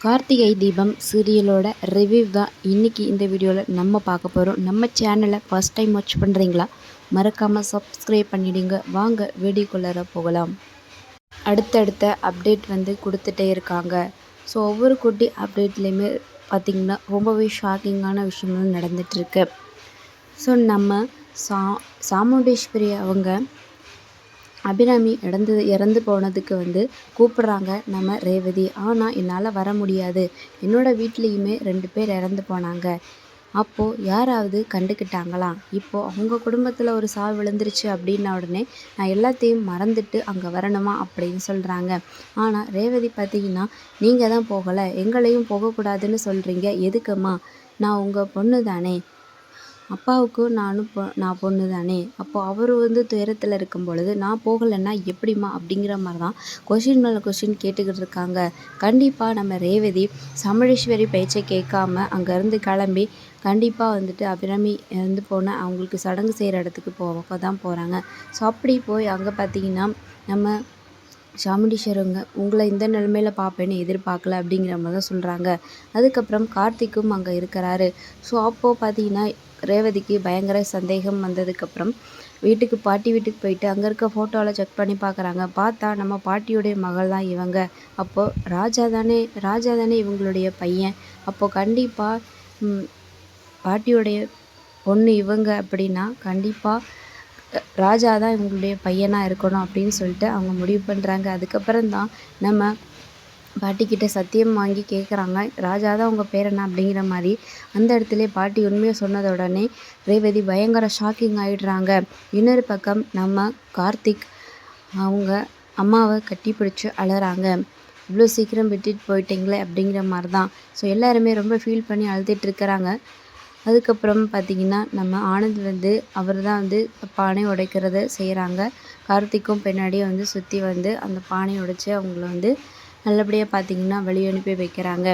Karthigai Deepam சீரியலோட review தான் இன்றைக்கி இந்த வீடியோவில் நம்ம பார்க்க போகிறோம் நம்ம சேனலை ஃபஸ்ட் டைம் வாட்ச் பண்ணுறீங்களா மறக்காமல் சப்ஸ்கிரைப் பண்ணிவிடுங்க வாங்க வீடியோக்குள்ளார போகலாம். அடுத்தடுத்த அப்டேட் வந்து கொடுத்துட்டே இருக்காங்க. ஸோ ஒவ்வொரு குட்டி அப்டேட்லேயுமே பார்த்திங்கன்னா ரொம்பவே ஷாக்கிங்கான விஷயங்களும் நடந்துகிட்ருக்கு ஸோ நம்ம சா சாமுண்டேஸ்வரி அவங்க அபிராமி இறந்து இறந்து போனதுக்கு வந்து கூப்பிட்றாங்க நம்ம ரேவதி. ஆனால் என்னால் வர முடியாது. என்னோடய வீட்லேயுமே ரெண்டு பேர் இறந்து போனாங்க. அப்போது யாராவது கண்டுக்கிட்டாங்களா? இப்போது அவங்க குடும்பத்தில் ஒரு சாவு விழுந்துருச்சு அப்படின்ன உடனே நான் எல்லாத்தையும் மறந்துட்டு அங்கே வரணுமா அப்படின்னு சொல்கிறாங்க ஆனால் ரேவதி பார்த்தீங்கன்னா நீங்கள் தான் போகலை. எங்களையும் போகக்கூடாதுன்னு சொல்கிறீங்க எதுக்குமா? நான் உங்கள் பொண்ணு தானே அப்பாவுக்கும் நானும் பொ நான் பொண்ணு தானே அப்போது அவர் வந்து துயரத்தில் இருக்கும் பொழுது நான் போகலைன்னா எப்படிம்மா? அப்படிங்கிற மாதிரி தான் கொஷின் மேலே கொஷின் கேட்டுக்கிட்டு இருக்காங்க. கண்டிப்பாக நம்ம ரேவதி சமளீஸ்வரி பேச்சை கேட்காம அங்கேருந்து கிளம்பி கண்டிப்பாக வந்துட்டு அபிராமி இறந்து போன அவங்களுக்கு சடங்கு செய்கிற இடத்துக்கு போக தான் போகிறாங்க ஸோ அப்படி போய் அங்கே பார்த்தீங்கன்னா நம்ம சாமுண்டீஸ்வரங்க உங்களை இந்த நிலமையில பார்ப்பேன்னு எதிர்பார்க்கல அப்படிங்கிற மாதிரி தான் சொல்கிறாங்க அதுக்கப்புறம் கார்த்திக்கும் அங்கே இருக்கிறாரு. ஸோ அப்போது பார்த்தீங்கன்னா ரேவதிக்கு பயங்கர சந்தேகம் வந்ததுக்கப்புறம் வீட்டுக்கு பாட்டி வீட்டுக்கு போயிட்டு அங்கே இருக்க ஃபோட்டோவில் செக் பண்ணி பார்க்குறாங்க பார்த்தா நம்ம பாட்டியுடைய மகள் தான் இவங்க. அப்போது ராஜா தானே ராஜா தானே இவங்களுடைய பையன். அப்போது கண்டிப்பாக பாட்டியுடைய பொண்ணு இவங்க அப்படின்னா கண்டிப்பாக ராஜா தான் இவங்களுடைய பையனாக இருக்கணும் அப்படின்னு சொல்லிட்டு அவங்க முடிவு பண்ணுறாங்க அதுக்கப்புறம் தான் நம்ம பாட்டிக்கிட்ட சத்தியம் வாங்கி கேட்குறாங்க ராஜா தான் உங்கள் பேர் என்ன அப்படிங்கிற மாதிரி அந்த இடத்துல பாட்டி உண்மையை சொன்னத உடனே ரேவதி பயங்கர ஷாக்கிங் ஆகிடுறாங்க இன்னொரு பக்கம் நம்ம கார்த்திக் அவங்க அம்மாவை கட்டி பிடிச்சி அழகிறாங்க இவ்வளோ சீக்கிரம் விட்டுட்டு போயிட்டீங்களே அப்படிங்கிற மாதிரி தான் ஸோ எல்லாருமே ரொம்ப ஃபீல் பண்ணி அழுதுட்டு அதுக்கப்புறம் பார்த்திங்கன்னா நம்ம ஆனந்த் வந்து அவர் தான் வந்து பானை உடைக்கிறத செய்கிறாங்க கார்த்திக்கும் பின்னாடியே வந்து சுற்றி வந்து அந்த பானையை உடைச்சி அவங்கள வந்து நல்லபடியாக பார்த்திங்கன்னா வழி அனுப்பி வைக்கிறாங்க.